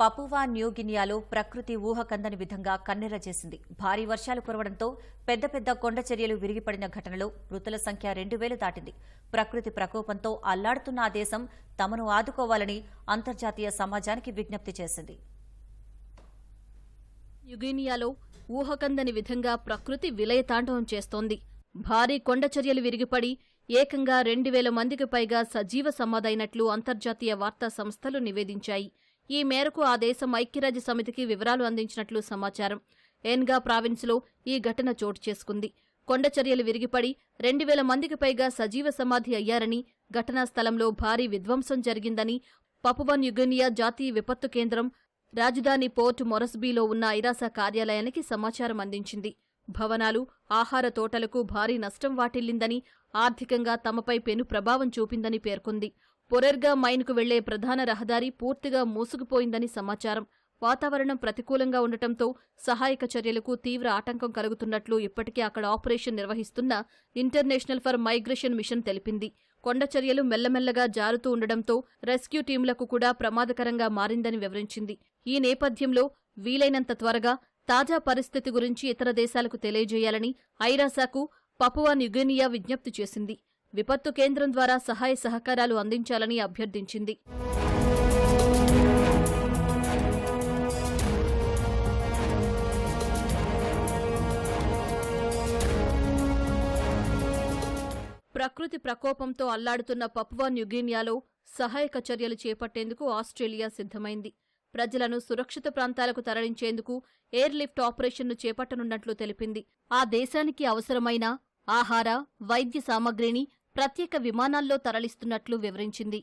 Papua న్యూగినియాలో ప్రకృతి ఊహకందని విధంగా కన్నెర చేసింది. భారీ వర్షాలు కురవడంతో పెద్ద పెద్ద కొండ చర్యలు విరిగిపడిన ఘటనలో మృతుల సంఖ్య రెండు వేలు దాటింది. ప్రకృతి ప్రకోపంతో అల్లాడుతున్న ఆ దేశం తమను ఆదుకోవాలని అంతర్జాతీయ సమాజానికి విజ్ఞప్తి చేసింది. యుగేనియాలో ఊహకందని విధంగా ప్రకృతి విలయతాండవం చేస్తోంది. భారీ కొండచర్యలు విరిగిపడి ఏకంగా రెండు వేల మందికి పైగా సజీవ సమాధైనట్లు అంతర్జాతీయ వార్తా సంస్థలు నివేదించాయి. ఈ మేరకు ఆ దేశం ఐక్యరాజ్య సమితికి వివరాలు అందించినట్లు సమాచారం. ఎన్గా ప్రావిన్స్లో ఈ ఘటన చోటు చేసుకుంది. కొండచర్యలు విరిగిపడి రెండు వేల మందికి పైగా సజీవ సమాధి అయ్యారని ఘటనా స్థలంలో భారీ విధ్వంసం జరిగిందని పపువన్ యుగనియా జాతీయ విపత్తు కేంద్రం రాజధాని పోర్ట్ మొరస్బీలో ఉన్న ఐరాస కార్యాలయానికి సమాచారం అందించింది. భవనాలు ఆహార తోటలకు భారీ నష్టం వాటిల్లిందని ఆర్థికంగా తమపై పెను ప్రభావం చూపిందని పేర్కొంది. పొరెర్గా మైన్కు వెళ్ళే ప్రధాన రహదారి పూర్తిగా మూసుకుపోయిందని సమాచారం. వాతావరణం ప్రతికూలంగా ఉండటంతో సహాయక చర్యలకు తీవ్ర ఆటంకం కలుగుతున్నట్లు ఇప్పటికే అక్కడ ఆపరేషన్ నిర్వహిస్తున్న ఇంటర్నేషనల్ ఫర్ మైగ్రేషన్ మిషన్ తెలిపింది. కొండ చర్యలు మెల్లమెల్లగా జారుతూ ఉండడంతో రెస్క్యూ టీంలకు కూడా ప్రమాదకరంగా మారిందని వివరించింది. ఈ నేపథ్యంలో వీలైనంత త్వరగా తాజా పరిస్థితి గురించి ఇతర దేశాలకు తెలియజేయాలని ఐరాసాకు పపువా న్యుగేనియా విజ్ఞప్తి చేసింది. విపత్తు కేంద్రం ద్వారా సహాయ సహకారాలు అందించాలని అభ్యర్థించింది. ప్రకృతి ప్రకోపంతో అల్లాడుతున్న పప్వాన్ న్యూగినియాలో సహాయక చర్యలు చేపట్టేందుకు ఆస్ట్రేలియా సిద్ధమైంది. ప్రజలను సురక్షిత ప్రాంతాలకు తరలించేందుకు ఎయిర్ లిఫ్ట్ ఆపరేషన్ను చేపట్టనున్నట్లు తెలిపింది. ఆ దేశానికి అవసరమైన ఆహార వైద్య సామగ్రిని ప్రత్యేక విమానాల్లో తరలిస్తున్నట్లు వివరించింది.